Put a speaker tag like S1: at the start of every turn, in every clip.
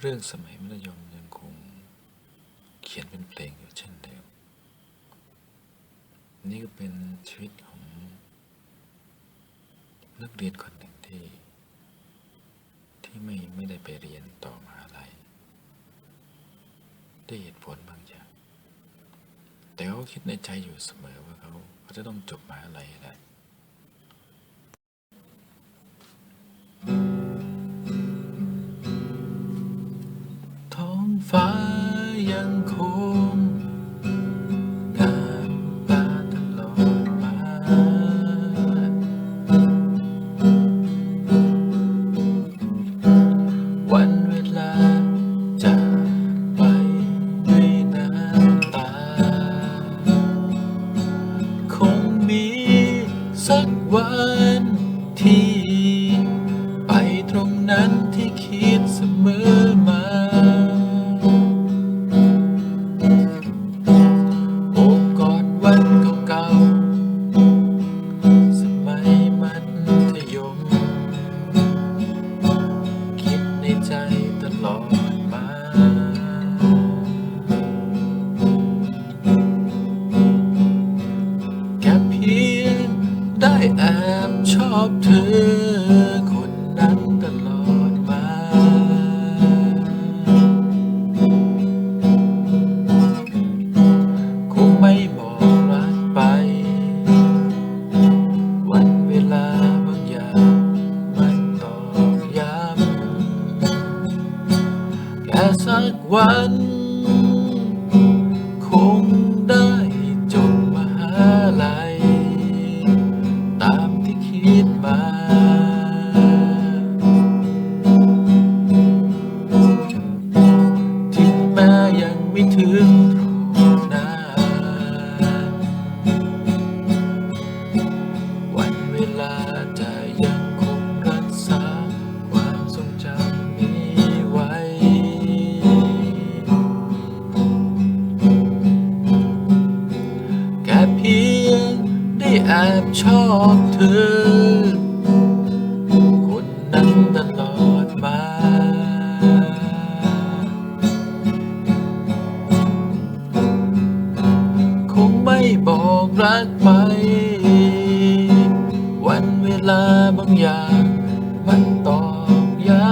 S1: เรื่องสมัยมัธยมยังคงเขียนเป็นเพลงอยู่เช่นเดิม นี่ก็เป็นชีวิตของนักเรียนคนหนึ่งที่ ที่ไม่ไม่ได้ไปเรียนต่อมหาลัยด้วยเหตุผลบางอย่างแต่เขาคิดในใจอยู่เสมอว่าเขาเขาจะต้องจบมหาลัยให้ได้ ท้องฟ้ายังคงงามตาตลอดมาวันเวลาจะไปด้วยน้ำตา คงมีสักวันที่ ไปตรงนั้นที่คิดเสมอ แอบชอบเธอคนนั้นตลอดมา คงไม่บอกรักไป วันเวลาบางอย่างมันตอกย้ำแค่สักวัน นั้นวันเวลาจะยังคงรักษา ความทรงจำนี้ไว้ แค่เพียงได้แอบชอบเธอ อกรักไป วันเวลาบางอย่างมันตอกย้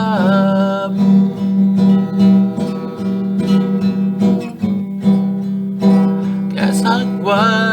S1: ำแค่สักวัน